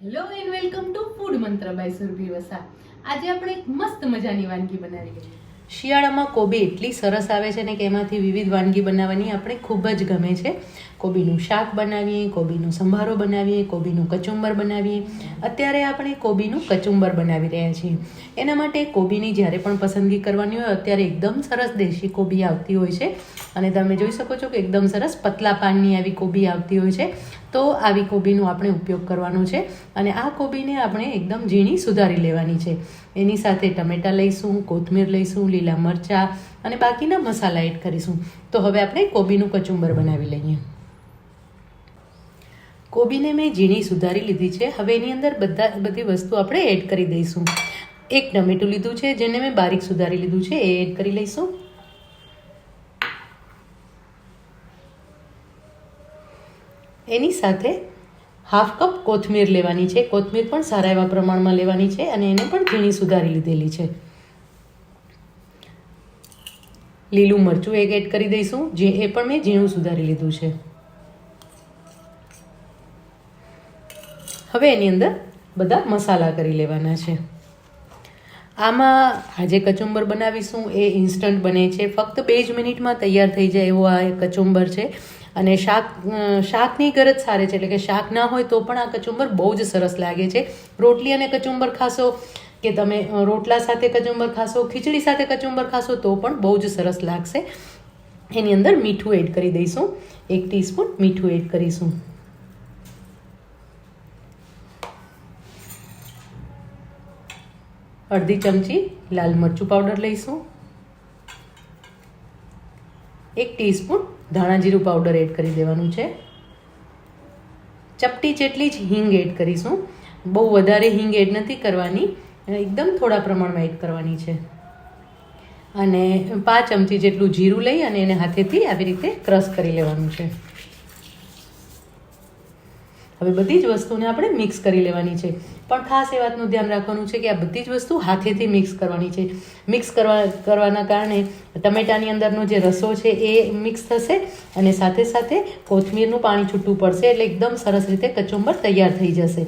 Hello and welcome to food Mantra by Surbhi Vasa આજે આપણે એક મસ્ત મજાની વાનગી બનાવી શિયાળામાં કોબી એટલી સરસ આવે છે ને કે એમાંથી વિવિધ વાનગી બનાવવાની આપણે ખૂબ જ ગમે છે. કોબીનું શાક બનાવીએ, કોબીનો સંભારો બનાવીએ, કોબીનું કચુંબર બનાવીએ. અત્યારે આપણે કોબીનું કચુંબર બનાવી રહ્યા છીએ. એના માટે કોબીની જ્યારે પણ પસંદગી કરવાની હોય અત્યારે એકદમ સરસ દેશી કોબી આવતી હોય છે. અને તમે જોઈ શકો છો કે એકદમ સરસ પતલા પાનની આવી કોબી આવતી હોય છે. તો આવી કોબીનો આપણે ઉપયોગ કરવાનો છે અને આ કોબીને આપણે એકદમ ઝીણી સુધારી લેવાની છે. એની સાથે ટમેટાં લઈશું, કોથમીર લઈશું, લીલા મરચાં અને બાકીના મસાલા એડ કરીશું. તો હવે આપણે કોબીનું કચુંબર બનાવી લઈએ. કોબીને મેં ઝીણી સુધારી લીધી છે. હવે એની અંદર બધા, બધી વસ્તુ આપણે એડ કરી દઈશું. એક ટમેટું લીધું છે, જેને મેં બારીક સુધારી લીધું છે, એ એડ કરી લઈશું. એની સાથે હાફ કપ કોથમીર લેવાની છે. કોથમીર પણ સારા એવા પ્રમાણમાં લેવાની છે અને એને પણ ઝીણી સુધારી લીધેલી છે. લીલું મરચું એક એડ કરી દઈશું, જે એ પણ મેં ઝીણું સુધારી લીધું છે. હવે એની અંદર બધા મસાલા કરી લેવાના છે. આમાં આજે કચુંબર બનાવીશું, એ ઇન્સ્ટન્ટ બને છે. ફક્ત બે જ મિનિટમાં તૈયાર થઈ જાય એવો આ કચુંબર છે. અને શાક શાકની ગરજ સારે છે, એટલે કે શાક ના હોય તો પણ આ કચુંબર બહુ જ સરસ લાગે છે. રોટલી અને કચુંબર ખાશો કે તમે રોટલા સાથે કચુંબર ખાશો, ખીચડી સાથે કચુંબર ખાશો તો પણ બહુ જ સરસ લાગશે. એની અંદર મીઠું એડ કરી દઈશું. એક ટીસ્પૂન મીઠું એડ કરીશું. અડધી ચમચી લાલ મરચું પાવડર લઈશું. એક ટીસ્પૂન ધાણા જીરું પાવડર એડ કરી દેવાનું છે. ચપટી જેટલી જ હિંગ એડ કરીશું. બહુ વધારે હિંગ એડ નથી કરવાની. એકદમ થોડા પ્રમાણમાં એડ કરવાની છે. અને પાંચ ચમચી જેટલું જીરું લઈ અને એને હાથેથી આવી રીતે ક્રશ કરી લેવાનું છે. હવે બધી જ વસ્તુને આપણે મિક્સ કરી લેવાની છે. પણ ખાસ એ વાતનું ધ્યાન રાખવાનું છે કે આ બધી જ વસ્તુ હાથેથી મિક્સ કરવાની છે. મિક્સ કરવા, કરવાના કારણે ટમેટાની અંદરનો જે રસો છે એ મિક્સ થશે અને સાથે સાથે કોથમીરનું પાણી છૂટું પડશે એટલે એકદમ સરસ રીતે કચુંબર તૈયાર થઈ જશે.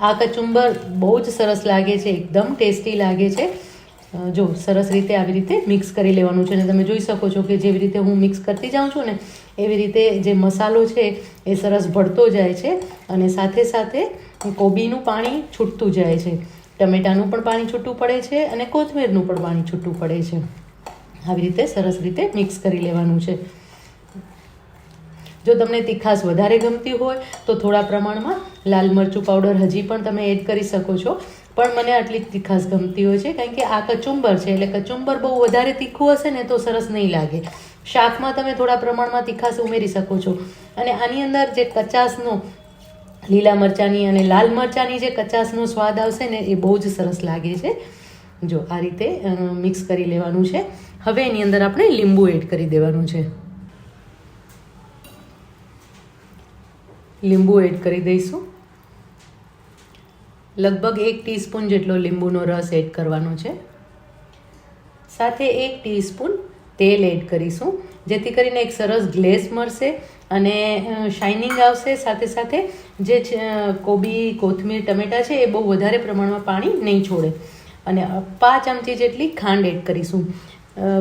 આ કચુંબર બહુ જ સરસ લાગે છે, એકદમ ટેસ્ટી લાગે છે. જો સરસ રીતે આવી રીતે મિક્સ કરી લેવાનું છે અને તમે જોઈ શકો છો કે જેવી રીતે હું મિક્સ કરતી જાઉં છું ને, એવી રીતે જે મસાલો છે એ સરસ ભળતો જાય છે અને સાથે સાથે કોબીનું પાણી છૂટતું જાય છે. ટમેટાનું પણ પાણી છૂટું પડે છે અને કોથમીરનું પણ પાણી છૂટું પડે છે. આવી રીતે સરસ રીતે મિક્સ કરી લેવાનું છે. જો તમને તીખાશ વધારે ગમતી હોય તો થોડા પ્રમાણમાં લાલ મરચું પાવડર હજી પણ તમે એડ કરી શકો છો. પણ મને આટલી જ તીખાશ ગમતી હોય છે, કારણ કે આ કચુંબર છે, એટલે કચુંબર બહુ વધારે તીખું હશે ને તો સરસ નહીં લાગે. શાકમાં તમે થોડા પ્રમાણમાં તીખાશ ઉમેરી શકો છો. અને આની અંદર જે કચાસનો, લીલા મરચાંની અને લાલ મરચાંની જે કચાસનો સ્વાદ આવશે ને એ બહુ જ સરસ લાગે છે. જો, આ રીતે મિક્સ કરી લેવાનું છે. હવે એની અંદર આપણે લીંબુ એડ કરી દેવાનું છે. લીંબુ એડ કરી દઈશું. લગભગ એક ટીસ્પૂન જેટલો લીંબુનો રસ એડ કરવાનો છે. સાથે એક ટીસ્પૂન તેલ એડ કરીશું, જેથી કરીને એક સરસ ગ્લેસ મળશે અને શાઇનિંગ આવશે. સાથે સાથે જે કોબી, કોથમીર, ટમેટા છે, એ બહુ વધારે પ્રમાણમાં પાણી નહીં છોડે. અને પાંચ ચમચી જેટલી ખાંડ એડ કરીશું.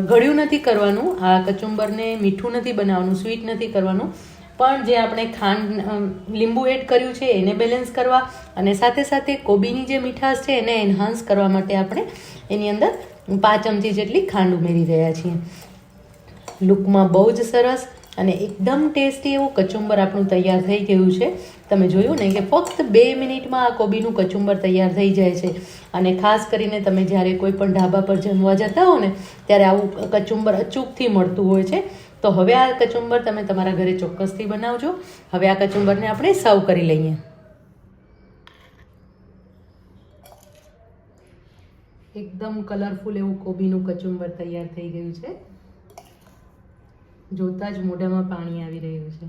ગળ્યું નથી કરવાનું, આ કચુંબરને મીઠું નથી બનાવવાનું, સ્વીટ નથી કરવાનું. પણ જે આપણે ખાંડ લીંબુ એડ કર્યું છે, એને બેલેન્સ કરવા અને સાથે સાથે કોબીની જે મીઠાશ છે, એને એન્હાન્સ કરવા માટે આપણે એની અંદર પાંચ ચમચી જેટલી ખાંડ ઉમેરી રહ્યા છીએ. લુકમાં બહુ જ સરસ અને એકદમ ટેસ્ટી એવું કચુંબર આપણું તૈયાર થઈ ગયું છે. તમે જોયું ને કે ફક્ત બે મિનિટમાં આ કોબીનું કચુંબર તૈયાર થઈ જાય છે. અને ખાસ કરીને તમે જ્યારે કોઈ પણ ઢાબા પર જમવા જતા હો ને, ત્યારે આવું કચુંબર અચૂકથી મળતું હોય છે. તો હવે આ કચુંબર તમે તમારા ઘરે ચોક્કસથી બનાવજો. હવે આ કચુંબરને આપણે સર્વ કરી લઈએ. એકદમ કલરફુલ એવું કોબીનું કચુંબર તૈયાર થઈ ગયું છે. જોતાં જ મોઢામાં પાણી આવી રહ્યું છે.